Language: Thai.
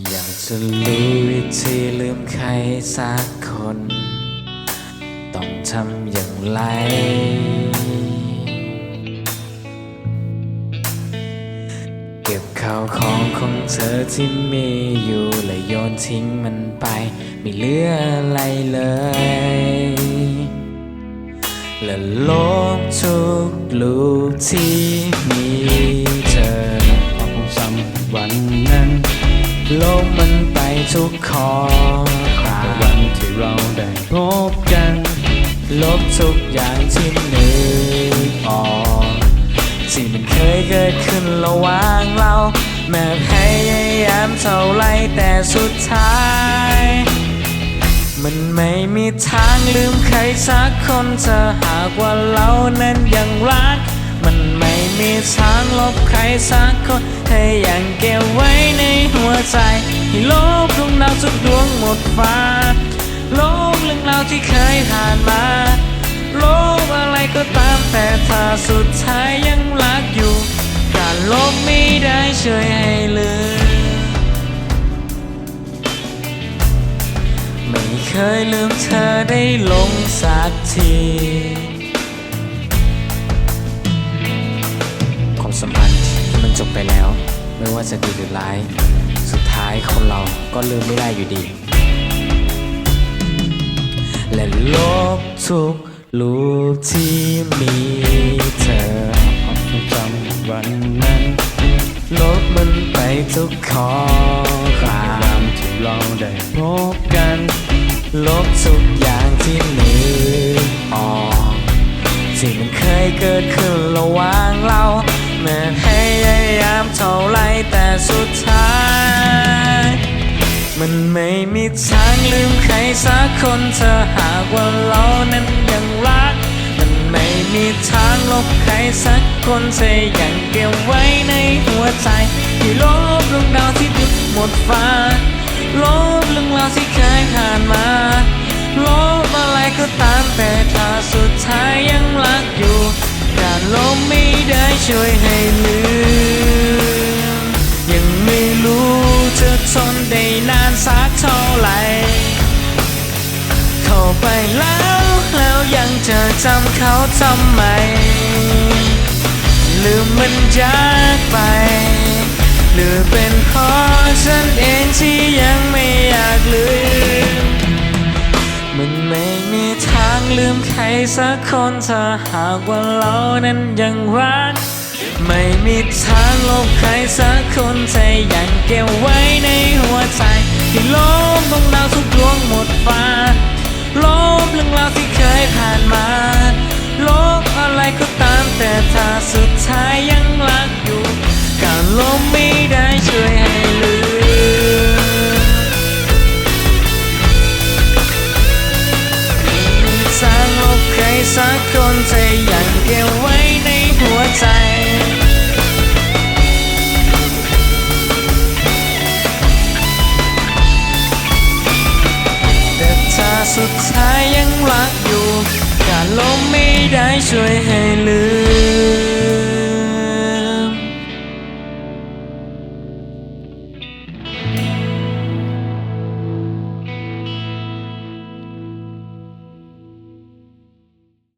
อยากจะรู้วิธีลืมใครสักคน ต้องทำอย่างไร เก็บข้าวของของเธอที่มีอยู่และโยนทิ้งมันไป ไม่เหลืออะไรเลย และโลกทุกลูกที่มีเธอความทรงจำวันนั้น โลกมันไปทุกขอความวันที่เราได้พบกัน ลบทุกอย่างที่นึกออกที่มันเคยเกิดขึ้นระหว่างเรา แม้พยายามเท่าไรแต่สุดท้าย มันไม่มีทางลืมใครสักคนเธอหากว่าเรานั้นยังรัก มันไม่มีทางลบใครสักคนให้ยังเก็บไว้ ในหัวใจให้โลกดวงดาวทุกดวงหมดฟ้า โลกเรื่องราวที่เคยผ่านมา โลกอะไรก็ตามแต่ถ้าสุดท้ายยังรักอยู่ การลบไม่ได้ช่วยให้ลืมไม่เคยลืมเธอได้ลงสักทีความสัมพันธ์มันจบไปแล้ว ไม่ว่าจะดีหรือร้าย ท้ายคนเราก็ลืมไม่ได้อยู่ดี และโลกทุกลูกที่มีเธอความทรงจำวันนั้นลบมันไปทุกข้อความที่เราได้พบกัน ลบทุกอย่างที่นึกออกที่มันเคยเกิดขึ้นระหว่างเราแม้พยายามเท่าไรแต่สุดท้าย มันไม่มีทางลืมใครสักคนเธอหากว่าเรานั้นยังรัก มันไม่มีทางลบใครสักคนเธอยังเก็บไว้ในหัวใจที่ลบดวงดาวที่ดึกหมดฟ้า ลบเรื่องราวที่เคยผ่านมา ลบอะไรก็ตามแต่ถ้าสุดท้ายยังรักอยู่ การลบไม่ได้ช่วยให้ ไปแล้ว แล้วยังจะจำเขาทำไม ลืมมันจากไป หรือเป็นเพราะฉันเองที่ยังไม่อยากลืม มันไม่มีทางลืมใครสักคนถ้าหากว่าเรานั้นยังรักไม่มีทางลบใครสักคนแต่ยังเก็บไว้ในหัวใจที่ลบดวงดาวทุกดวงหมดฟ้า ลบเรื่องราวที่เคยผ่านมา ลบอะไรก็ตามแต่ถ้าสุดท้ายยังรักอยู่ การลบไม่ได้ช่วยให้ลืมสร้างลบใครสักคนจะยังเก็บ 最黑